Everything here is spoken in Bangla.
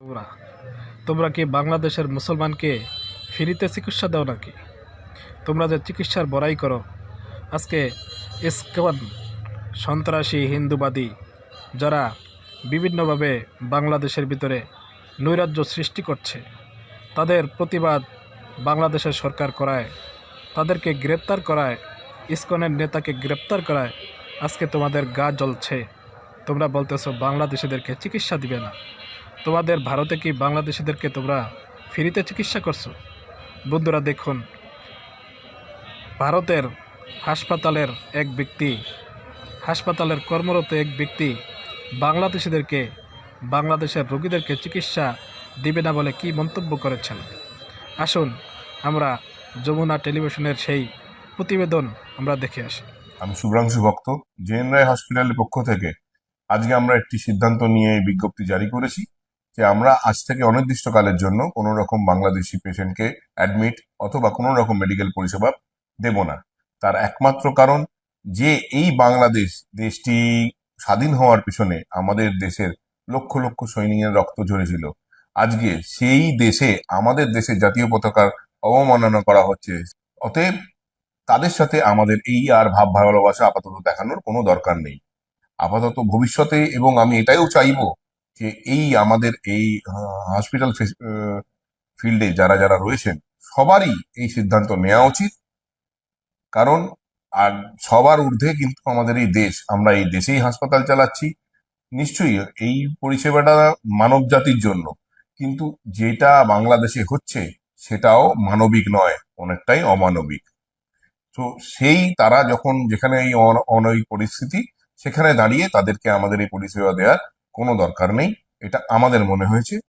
তোমরা তোমরা কি বাংলাদেশের মুসলমানকে ফ্রিতে চিকিৎসা দাও নাকি? তোমরা যে চিকিৎসার বড়াই করো, আজকে ইস্কন সন্ত্রাসী হিন্দুবাদী, যারা বিভিন্নভাবে বাংলাদেশের ভিতরে নৈরাজ্য সৃষ্টি করছে, তাদের প্রতিবাদ বাংলাদেশের সরকার করায়, তাদেরকে গ্রেপ্তার করায়, ইস্কনের নেতাকে গ্রেপ্তার করায়, আজকে তোমাদের গা জ্বলছে। তোমরা বলতেছো, বাংলাদেশিদেরকে চিকিৎসা দিবে না। তোমাদের ভারতে কি বাংলাদেশিদেরকে তোমরা ফ্রিতে চিকিৎসা করছ? বন্ধুরা, দেখুন। ভারতের হাসপাতালের এক ব্যক্তি, হাসপাতালের কর্মরত এক ব্যক্তি বাংলাদেশিদেরকে, বাংলাদেশের রোগীদেরকে চিকিৎসা দিবে না বলে কি মন্তব্য করেছেন? আসুন, আমরা যমুনা টেলিভিশনের সেই প্রতিবেদন আমরা দেখে আসি। আমি শুভ্রাংশু ভক্ত জেএন রায় হসপিটালের পক্ষ থেকে আজকে আমরা একটি সিদ্ধান্ত নিয়ে বিজ্ঞপ্তি জারি করেছি। যে আমরা আজ থেকে অনির্দিষ্টকালের জন্য কোনো রকম বাংলাদেশি পেশেন্টকে অ্যাডমিট অথবা কোনো রকম মেডিকেল পরিষেবা দেব না। তার একমাত্র কারণ যে এই বাংলাদেশ দেশটি স্বাধীন হওয়ার পিছনে আমাদের দেশের লক্ষ লক্ষ সৈনিকের রক্ত ঝরেছিল। আজকে সেই দেশে আমাদের দেশের জাতীয় পতাকার অবমাননা করা হচ্ছে। অতএব তাদের সাথে আমাদের এই আর ভাব ভালোবাসা আপাতত দেখানোর কোনো দরকার নেই। আপাতত ভবিষ্যতে এবং আমি এটাইও চাইব এই আমাদের এই হসপিটাল ফিল্ডে যারা যারা রয়েছেন, সবারই এই সিদ্ধান্ত নেওয়া উচিত। কারণ, আর সবার ঊর্ধ্বে কিন্তু আমাদের এই দেশ, আমরা এই দেশেই হাসপাতাল চালাচ্ছি। নিশ্চয়ই এই পরিষেবাটা মানব জাতির জন্য। কিন্তু যেটা বাংলাদেশে হচ্ছে, সেটাও মানবিক নয়, অনেকটাই অমানবিক। তো সেই তারা যখন যেখানে এই অন- অনৈক পরিস্থিতি, সেখানে দাঁড়িয়ে তাদেরকে আমাদের এই পরিষেবা দেওয়ার কোনো দরকার নেই। এটা আমাদের মনে হয়েছে।